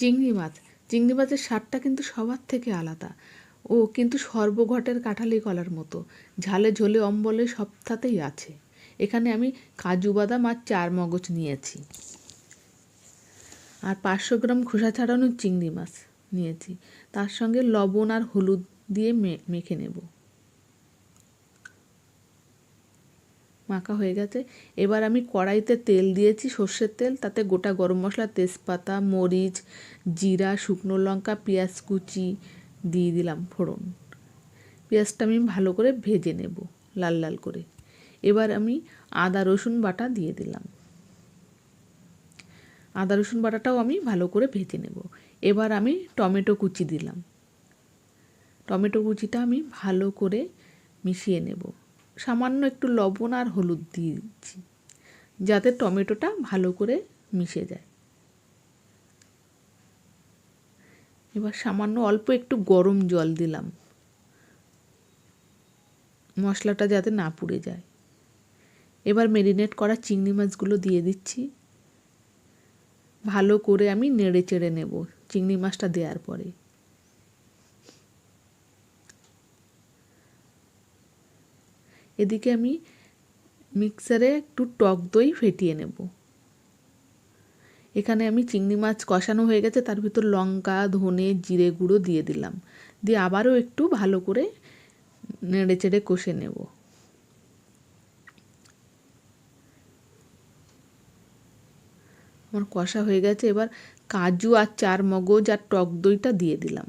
চিংড়ি মাছ চিংড়ি মাছের স্বাদটা কিন্তু সবার থেকে আলাদা। ও কিন্তু সর্বঘটের কাঁঠালি কলার মতো। ঝালে ঝোলে অম্বলে সবটাতেই আছে। এখানে আমি কাজু বাদাম আর চার মগজ নিয়েছি। আর পাঁচশো গ্রাম খোসা ছাড়ানো চিংড়ি মাছ নিয়েছি। তার সঙ্গে লবণ আর হলুদ দিয়ে মেখে নেব। মাখা হয়ে গেছে। এবার আমি কড়াইতে তেল দিয়েছি, সর্ষের তেল। তাতে গোটা গরম মশলা, তেজপাতা, মরিচ, জিরা, শুকনো লঙ্কা, পেঁয়াজ কুচি দিয়ে দিলাম ফোড়ন। পেঁয়াজটা আমি ভালো করে ভেজে নেব, লাল লাল করে। এবার আমি আদা, রসুন বাটা দিয়ে দিলাম। আদা, রসুন বাটাটাও আমি ভালো করে ভেজে নেব। এবার আমি টমেটো কুচি দিলাম। টমেটো কুচিটা আমি ভালো করে মিশিয়ে নেব। সামান্য একটু লবণ আর হলুদ দিয়ে দিচ্ছি যাতে টমেটোটা ভালো করে মিশে যায়। এবার সামান্য অল্প একটু গরম জল দিলাম। মশলাটা যাতে না পুড়ে যায়। এবার মেরিনেট করা চিংড়ি মাছগুলো দিয়ে দিচ্ছি। ভালো করে আমি নেড়ে চেড়ে নেব চিংড়ি মাছটা দেওয়ার পরে। এদিকে আমি মিক্সারে একটু টক দই ফেটিয়ে নেব। এখানে আমি চিংড়ি মাছ কষানো হয়ে গেছে, তার ভিতর লঙ্কা, ধনে, জিরে গুঁড়ো দিয়ে দিলাম। দিয়ে আবারও একটু ভালো করে নেড়ে চেড়ে কষে নেব। আমার কষা হয়ে গেছে, এবার কাজু আর চার মগজ আর টক দইটা দিয়ে দিলাম।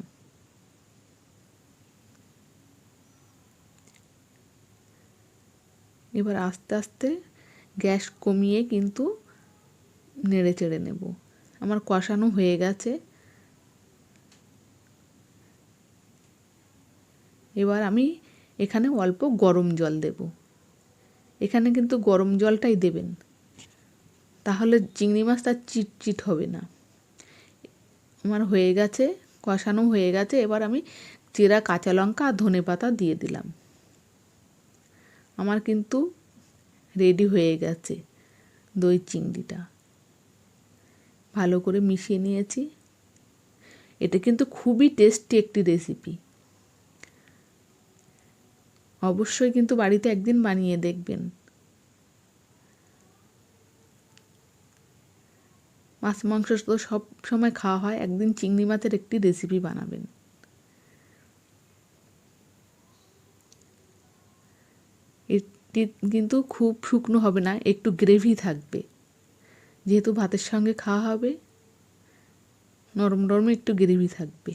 এবার আস্তে আস্তে গ্যাস কমিয়ে কিন্তু নেড়ে চেড়ে নেব। আমার কষানো হয়ে গেছে। এবার আমি এখানে অল্প গরম জল দেব। এখানে কিন্তু গরম জলটাই দেবেন। তাহলে চিংড়ি মাছটা চিটচিট হবে না। আমার হয়ে গেছে, কষানো হয়ে গেছে। এবার আমি চেরা কাঁচা লঙ্কা আর ধনে পাতা দিয়ে দিলাম। আমার কিন্তু রেডি হয়ে গেছে দই চিংড়িটা। ভালো করে মিশিয়ে নিয়েছি। এটা কিন্তু খুবই টেস্টি একটি রেসিপি অবশ্যই কিন্তু বাড়িতে একদিন বানিয়ে দেখবেন। মাছ মাংস তো সব সময় খাওয়া হয়, একদিন চিংড়ি মাছের একটি রেসিপি বানাবেন। এটি কিন্তু খুব শুকনো হবে না, একটু গ্রেভি থাকবে। যেহেতু ভাতের সঙ্গে খাওয়া হবে নরম নরম একটু গ্রেভি থাকবে।